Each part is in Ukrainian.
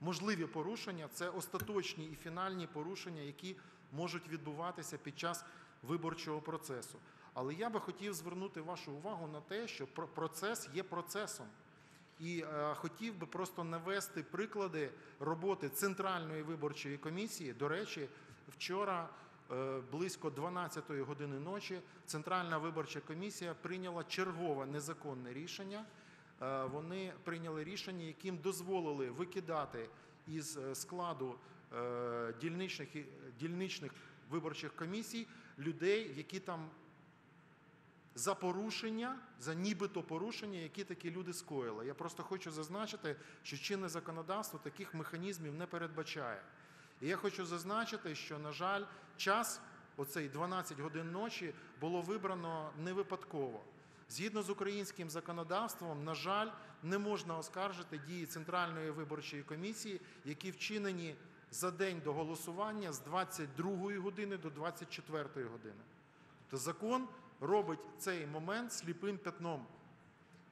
можливі порушення це остаточні і фінальні порушення, які можуть відбуватися під час виборчого процесу. Але я би хотів звернути вашу увагу на те, що процес є процесом. І е, хотів би просто навести приклади роботи Центральної виборчої комісії. До речі, вчора е, близько 12-ї години ночі Центральна виборча комісія прийняла чергове незаконне рішення. Е, Вони прийняли рішення, яким дозволили викидати із е, складу е, дільничних, дільничних виборчих комісій людей, які там за порушення, за нібито порушення, які такі люди скоїли. Я просто хочу зазначити, що чинне законодавство таких механізмів не передбачає. І я хочу зазначити, що, на жаль, час, оцей 12 годин ночі, було вибрано не випадково. Згідно з українським законодавством, на жаль, не можна оскаржити дії Центральної виборчої комісії, які вчинені за день до голосування з 22 години до 24 години. Тобто закон робить цей момент сліпим пятном.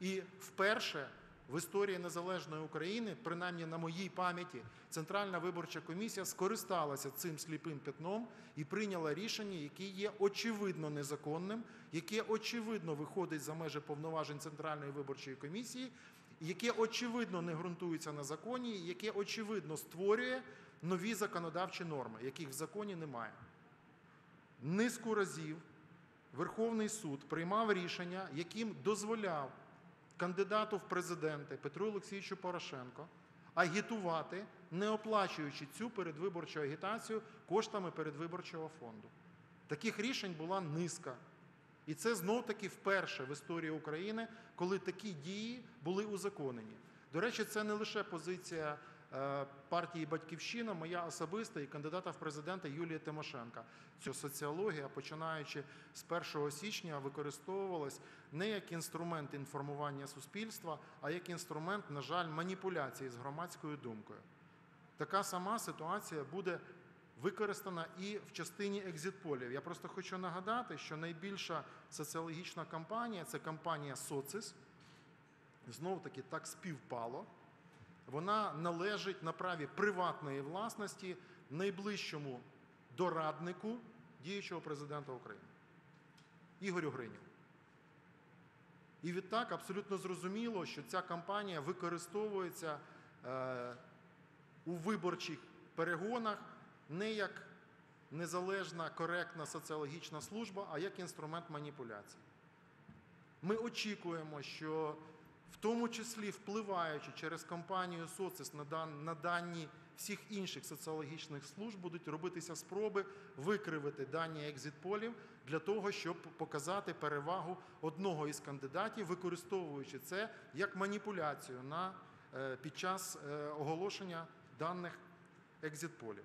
І вперше в історії незалежної України, принаймні на моїй пам'яті, Центральна виборча комісія скористалася цим сліпим пятном і прийняла рішення, яке є очевидно незаконним, яке очевидно виходить за межі повноважень Центральної виборчої комісії, яке очевидно не ґрунтується на законі, яке очевидно створює нові законодавчі норми, яких в законі немає. Низку разів Верховний суд приймав рішення, яким дозволяв кандидату в президенти Петру Олексійовичу Порошенко агітувати, не оплачуючи цю передвиборчу агітацію коштами передвиборчого фонду. Таких рішень була низка. І це знов таки вперше в історії України, коли такі дії були узаконені. До речі, це не лише позиція партії Батьківщина, моя особиста і кандидата в президенти Юлії Тимошенка. Ця соціологія, починаючи з 1 січня, використовувалась не як інструмент інформування суспільства, а як інструмент, на жаль, маніпуляції з громадською думкою. Така сама ситуація буде використана і в частині екзитполів. Я просто хочу нагадати, що найбільша соціологічна кампанія це кампанія Социс. Знов таки так співпало. Вона належить на праві приватної власності найближчому дораднику діючого президента України Ігорю Гриню. І відтак абсолютно зрозуміло, що ця кампанія використовується е, у виборчих перегонах не як незалежна коректна соціологічна служба, а як інструмент маніпуляції. Ми очікуємо, що тому числі впливаючи через компанію Социс на дані всіх інших соціологічних служб, будуть робитися спроби викривити дані екзитполів для того, щоб показати перевагу одного із кандидатів, використовуючи це як маніпуляцію на, е, під час е, оголошення даних екзитполів.